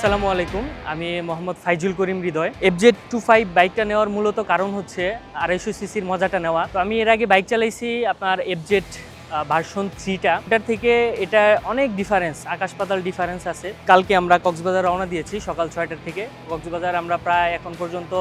আসসালামু আলাইকুম। আমি Mohammad Faizul Karim Hridoy. FZ two five বাইকটা নেওয়ার মূলত কারণ হচ্ছে আড়াইশো সিসির মজাটা নেওয়া। তো আমি এর আগে বাইক চালাইছি আপনার এফজেড ভার্সন থ্রিটা এটার থেকে এটা অনেক ডিফারেন্স আকাশ পাতাল ডিফারেন্স আছে। কালকে আমরা কক্সবাজার রওনা দিয়েছি সকাল ছয়টার থেকে। কক্সবাজার আমরা প্রায় এখন পর্যন্ত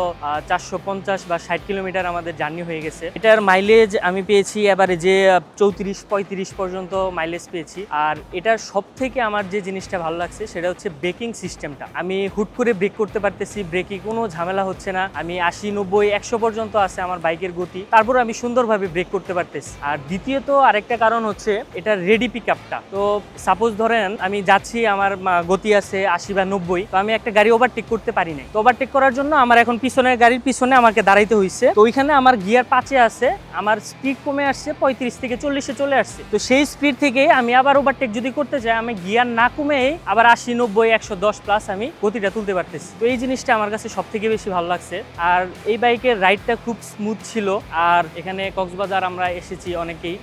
চারশো পঞ্চাশ বা ষাট কিলোমিটার আমাদের জার্নি হয়ে গেছে। এটার মাইলেজ আমি পেয়েছি এবারে যে চৌত্রিশ, পঁয়ত্রিশ পর্যন্ত মাইলেজ পেয়েছি। আর এটার সব থেকে আমার যে জিনিসটা ভালো লাগছে সেটা হচ্ছে ব্রেকিং সিস্টেমটা আমি হুট করে ব্রেক করতে পারতেছি ব্রেকে কোনো ঝামেলা হচ্ছে না। আমি আশি, নব্বই, একশো পর্যন্ত আছে আমার বাইকের গতি। তারপর আমি সুন্দরভাবে ব্রেক করতে পারতেছি। আর দ্বিতীয়ত আরেকটা কারণ হচ্ছে এটা রেডি পিক আপটা তো সাপোজ ধরেন আমি যাচ্ছি, আমার গতি আছে আশি বা নব্বই, তো আমি একটা গাড়ি ওভারটেক করতে পারি নাই। তো ওভারটেক করার জন্য আমার এখন পিছনের গাড়ির পিছনে আমাকে দাঁড়াইতে হয়েছে তো ওইখানে আমার গিয়ার পাঁচে আছে, আমার স্পিড কমে আসছে, পঁয়ত্রিশ থেকে চল্লিশে চলে আসছে। তো সেই স্পিড থেকে আমি আবার ওভারটেক যদি করতে চাই আমি গিয়ার না কমে আবার আশি, নব্বই, একশো দশ প্লাস আমি গতিটা তুলতে পারতেছি। তো এই জিনিসটা আমার কাছে সব থেকে বেশি ভালো লাগছে। আর এই বাইকের রাইডটা খুব স্মুথ ছিল। আর এখানে কক্সবাজার আমরা এসেছি অনেকেই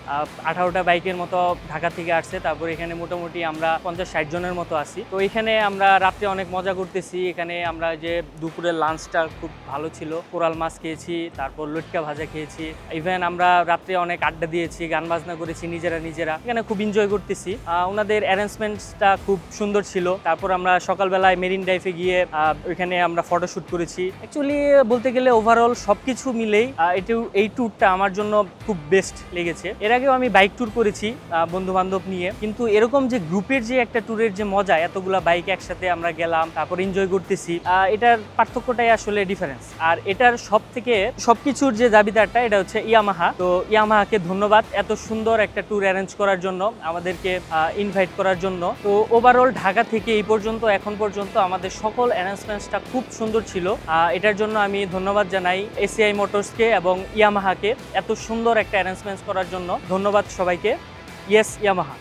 আঠারোটা বাইকের মতো ঢাকা থেকে আসছে। তারপর এখানে মোটামুটি আমরা পঞ্চাশ ষাট জনের মতো আছি। তো এখানে আমরা রাত্রে অনেক মজা করতেছি। এখানে আমরা যে দুপুরের লাঞ্চটা খুব ভালো ছিল। কোরাল মাছ খেয়েছি, তারপর লটকা ভাজা খেয়েছি। ইভেন আমরা রাত্রে অনেক আড্ডা দিয়েছি, গান বাজনা করেছি নিজেরা নিজেরা। এখানে খুব এনজয় করতেছি। ওনাদের অ্যারেঞ্জমেন্টসটা খুব সুন্দর ছিল। তারপর আমরা সকালবেলায় মেরিন ড্রাইভে গিয়ে ওইখানে আমরা ফটোশ্যুট করেছি। অ্যাকচুয়ালি বলতে গেলে ওভারঅল সব কিছু মিলেই এটু, এই ট্যুরটা আমার জন্য খুব বেস্ট লেগেছে। এর আগেও আমি বাইক ট্যুর করেছি বন্ধু বান্ধব নিয়ে। কিন্তু এরকম যে গ্রুপের যে একটা ট্যুরের যে মজা, এতগুলা বাইক একসাথে আমরা গেলাম, তারপর এনজয় করতেছি এটার পার্থক্যটাই আসলে ডিফারেন্স আর এটার সব থেকে সবকিছুর যে দাবিদারটা, এটা হচ্ছে ইয়ামাহা। তো ইয়ামাহাকে ধন্যবাদ এত সুন্দর একটা ট্যুর অ্যারেঞ্জ করার জন্য, আমাদেরকে ইনভাইট করার জন্য। তো ওভারঅল ঢাকা থেকে এই পর্যন্ত, এখন পর্যন্ত আমাদের সকল অ্যারেঞ্জমেন্টসটা খুব সুন্দর ছিল। এটার জন্য আমি ধন্যবাদ জানাই এসিআই মোটরসকে এবং ইয়ামাহাকে এত সুন্দর একটা অ্যারেঞ্জমেন্টস করার জন্য। ধন্যবাদ সবাইকে ইয়েস ইয়ামাহা